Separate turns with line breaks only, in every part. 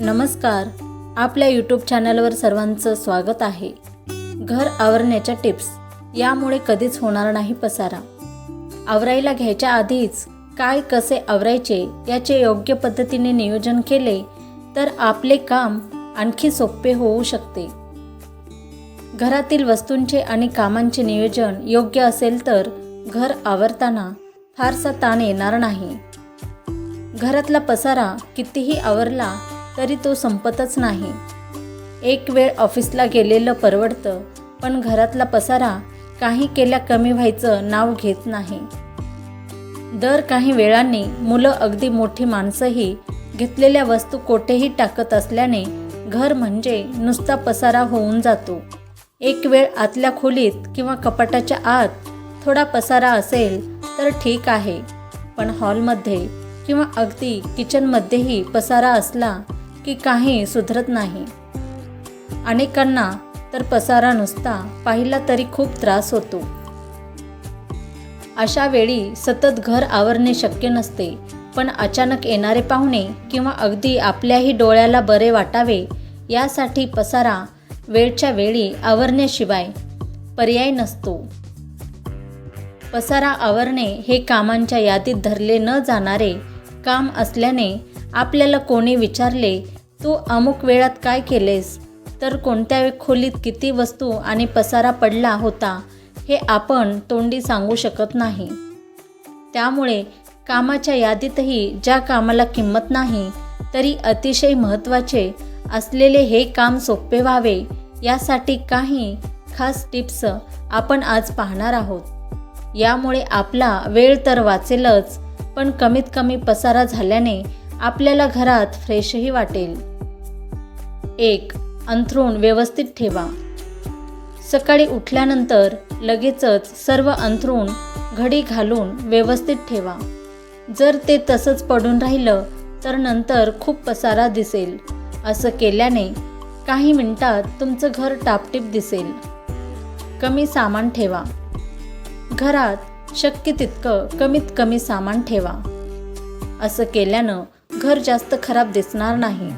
नमस्कार. आपल्या यूट्यूब चॅनलवर सर्वांचं स्वागत आहे. घर आवरण्याच्या टिप्स यामुळे कधीच होणार नाही पसारा. आवरायला घ्यायच्या आधीच काय कसे आवरायचे याचे योग्य पद्धतीने नियोजन केले तर आपले काम आणखी सोपे होऊ शकते. घरातील वस्तूंचे आणि कामांचे नियोजन योग्य असेल तर घर आवरताना फारसा ताण येणार नाही. घरातला पसारा कितीही आवरला तरी तो संपतच नाही. एक वेळ ऑफिसला गेलेलं परवडतं पण घरातला पसारा काही केल्या कमी व्हायचं नाव घेत नाही. दर काही वेळांनी मुलं अगदी मोठी माणसंही घेतलेल्या वस्तू कोठेही टाकत असल्याने घर म्हणजे नुसता पसारा होऊन जातो. एक वेळ आतल्या खोलीत किंवा कपाटाच्या आत थोडा पसारा असेल तर ठीक आहे पण हॉलमध्ये किंवा अगदी किचनमध्येही पसारा असला की काही सुधरत नाही. अनेकांना तर पसारा नुसता पाहिला तरी खूप त्रास होतो. अशा वेळी सतत घर आवरणे शक्य नसते पण अचानक येणारे पाहुणे किंवा अगदी आपल्याही डोळ्याला बरे वाटावे यासाठी पसारा वेळच्या वेळी आवरण्याशिवाय पर्याय नसतो. पसारा आवरणे हे कामांच्या यादीत धरले न जाणारे काम असल्याने आपल्याला कोणी विचारले तू अमुक वेळात काय केलेस? तर कोणत्या खोलीत किती वस्तू आणि पसारा पडला होता हे आपण तोंडी सांगू शकत नाही. त्यामुळे कामाच्या यादीतही ज्या कामाला किंमत नाही तरी अतिशय महत्त्वाचे असलेले हे काम सोपे व्हावे यासाठी काही खास टिप्स आपण आज पाहणार आहोत. यामुळे आपला वेळ तर वाचेलच पण कमीत कमी पसारा झाल्याने आपल्याला घरात फ्रेशही वाटेल. एक अंथरूण व्यवस्थित ठेवा. सकाळी उठल्यानंतर लगेचच सर्व अंथरूण घडी घालून व्यवस्थित ठेवा. जर ते तसंच पडून राहिलं तर नंतर खूप पसारा दिसेल. असं केल्याने काही मिनिटात तुमचं घर टापटीप दिसेल. कमी सामान ठेवा. घरात शक्य तितकं कमीत कमी सामान ठेवा. असं केल्यानं घर जास्त खराब दिसणार नाही.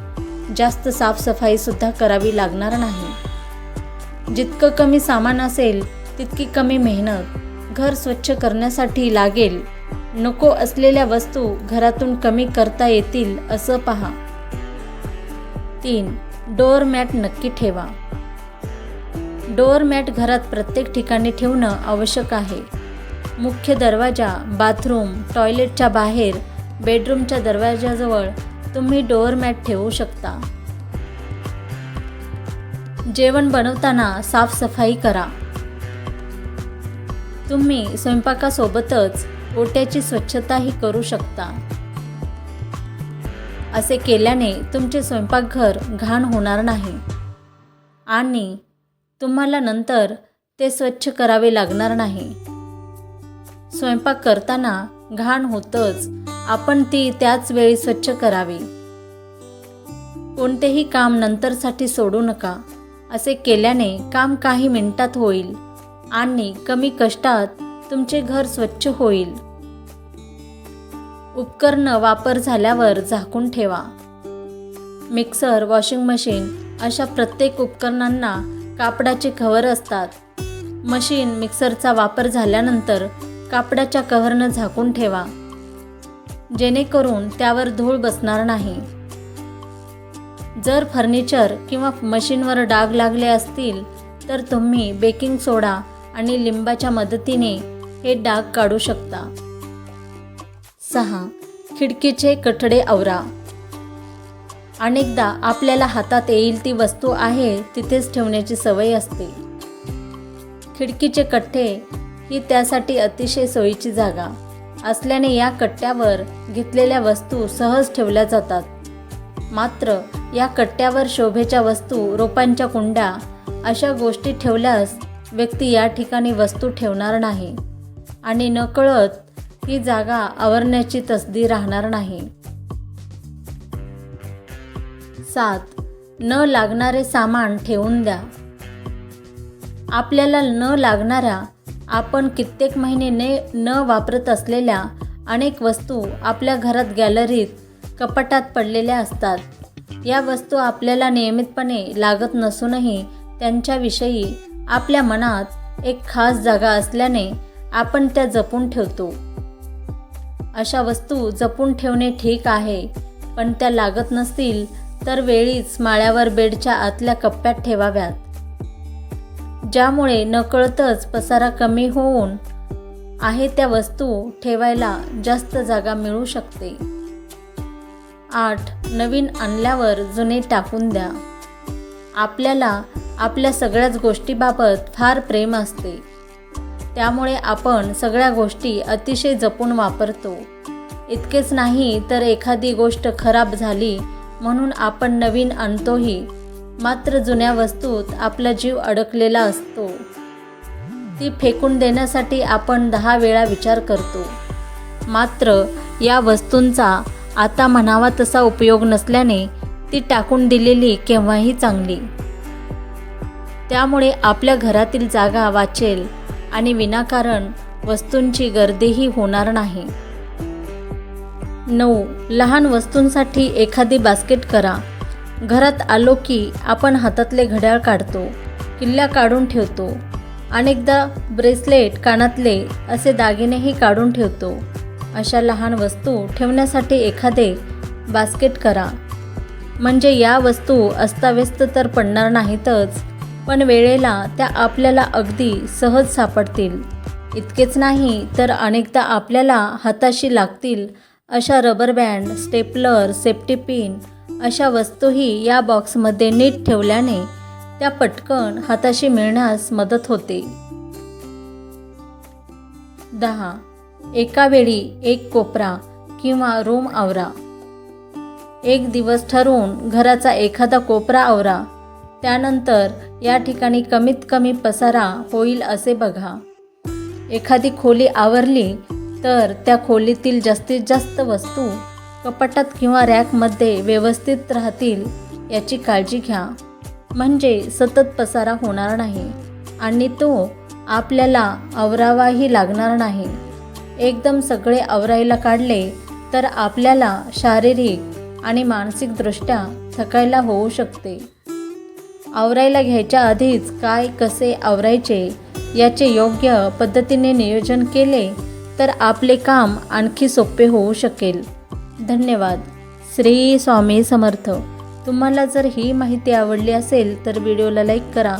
जास्त साफसफाईसुद्धा करावी लागणार नाही. जितकं कमी सामान असेल तितकी कमी मेहनत. घर स्वच्छ करण्यासाठी लागेल. नको असलेल्या वस्तू घरातून कमी करता येतील असं पहा. तीन डोअर मॅट नक्की ठेवा. डोअर मॅट घरात प्रत्येक ठिकाणी ठेवणं आवश्यक आहे. मुख्य दरवाजा बाथरूम टॉयलेटच्या बाहेर बेडरूमच्या दरवाजाजवळ तुम्ही डोअरमॅट ठेवू शकता. जेवण बनवताना साफसफाई करा. तुम्ही स्वयंपाकासोबतच ओट्याची स्वच्छताही करू शकता. असे केल्याने तुमचे स्वयंपाकघर घाण होणार नाही. आणि तुम्हाला नंतर ते स्वच्छ करावे लागणार नाही. स्वयंपाक करताना घाण होतच आपण ती त्याच वेळी स्वच्छ करावी. कोणतेही काम नंतरसाठी सोडू नका. असे केल्याने काम काही मिनिटात होईल आणि कमी कष्टात तुमचे घर स्वच्छ होईल. उपकरणं वापर झाल्यावर झाकून ठेवा. मिक्सर वॉशिंग मशीन अशा प्रत्येक उपकरणांना कापडाचे कव्हर असतात. मशीन मिक्सरचा वापर झाल्यानंतर कापडाच्या कव्हरनं झाकून ठेवा. जेणेकरून त्यावर धूळ बसणार नाही. जर फर्निचर किंवा मशीनवर डाग लागले असतील तर तुम्ही बेकिंग सोडा आणि लिंबाच्या मदतीने हे डाग काढू शकता. सहा. खिडकीचे कठडे आवरा. अनेकदा आपल्याला हातात येईल ती वस्तू आहे तिथेच ठेवण्याची सवय असते. खिडकीचे कठ्ठे ही त्यासाठी अतिशय सोयीची जागा. असल्याने या कट्ट्यावर घेतलेल्या वस्तू सहज ठेवल्या जातात. मात्र या कट्ट्यावर शोभेच्या वस्तू रोपांच्या कुंड्या अशा गोष्टी ठेवल्यास व्यक्ती या ठिकाणी वस्तू ठेवणार नाही. आणि नकळत ही जागा आवरण्याची तसदी राहणार नाही. सात. न लागणारे सामान ठेवून द्या. आपल्याला न लागणाऱ्या आपण कित्येक महिने ने न वापरत असलेल्या अनेक वस्तू आपल्या घरात गॅलरीत कपाटात पडलेल्या असतात. या वस्तू आपल्याला नियमितपणे लागत नसूनही त्यांच्याविषयी आपल्या मनात एक खास जागा असल्याने आपण त्या जपून ठेवतो. अशा वस्तू जपून ठेवणे ठीक आहे पण त्या लागत नसतील तर वेळीच माळ्यावर बेडच्या आतल्या कप्प्यात ठेवाव्यात. ज्यामुळे नकळतच पसारा कमी होऊन आहे त्या वस्तू ठेवायला जास्त जागा मिळू शकते. आठ. नवीन आणल्यावर जुने टाकून द्या. आपल्याला आपल्या सगळ्याच गोष्टीबाबत फार प्रेम असते. त्यामुळे आपण सगळ्या गोष्टी अतिशय जपून वापरतो. इतकेच नाही तर एखादी गोष्ट खराब झाली म्हणून आपण नवीन आणतोही. मात्र जुन्या वस्तूत आपला जीव अडकलेला असतो. ती फेकून देण्यासाठी आपण दहा वेळा विचार करतो. मात्र या वस्तूंचा आता म्हणावा तसा उपयोग नसल्याने ती टाकून दिलेली केव्हाही चांगली. त्यामुळे आपल्या घरातील जागा वाचेल आणि विनाकारण वस्तूंची गर्दीही होणार नाही. नऊ. लहान वस्तूंसाठी एखादी बास्केट करा. घरात आलो की आपण हातातले घड्याळ काढतो किल्ल्या काढून ठेवतो. अनेकदा ब्रेसलेट कानातले असे दागिनेही काढून ठेवतो. अशा लहान वस्तू ठेवण्यासाठी एखादे बास्केट करा. म्हणजे या वस्तू अस्ताव्यस्त तर पडणार नाहीतच पण वेळेला त्या आपल्याला अगदी सहज सापडतील. इतकेच नाही तर अनेकदा आपल्याला हाताशी लागतील अशा rubber band stapler safety pin अशा वस्तूही या बॉक्समध्ये नीट ठेवल्याने त्या पटकन हाताशी मिळण्यास मदत होते. दहा. एका वेळी एक कोपरा किंवा रूम आवरा. एक दिवस ठरवून घराचा एखादा कोपरा आवरा. त्यानंतर या ठिकाणी कमीत कमी पसारा होईल असे बघा. एखादी खोली आवरली तर त्या खोलीतील जास्तीत जास्त वस्तू कपाटात किंवा रॅकमध्ये व्यवस्थित राहतील याची काळजी घ्या. म्हणजे सतत पसारा होणार नाही आणि तो आपल्याला आवरावाही लागणार नाही. एकदम सगळे आवरायला काढले तर आपल्याला शारीरिक आणि मानसिकदृष्ट्या थकायला होऊ शकते. आवरायला घ्यायच्या आधीच काय कसे आवरायचे याचे योग्य पद्धतीने नियोजन केले तर आपले काम आणखी सोपे होऊ शकेल. धन्यवाद. श्री स्वामी समर्थ. तुम्हाला जर ही माहिती आवडली असेल तर व्हिडिओला लाईक करा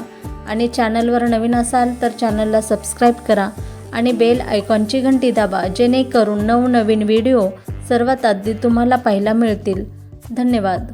आणि चॅनलवर नवीन असाल तर चॅनलला सबस्क्राईब करा आणि बेल आयकॉनची घंटी दाबा जेणेकरून नवनवीन व्हिडिओ सर्वात आधी तुम्हाला पाहायला मिळतील. धन्यवाद.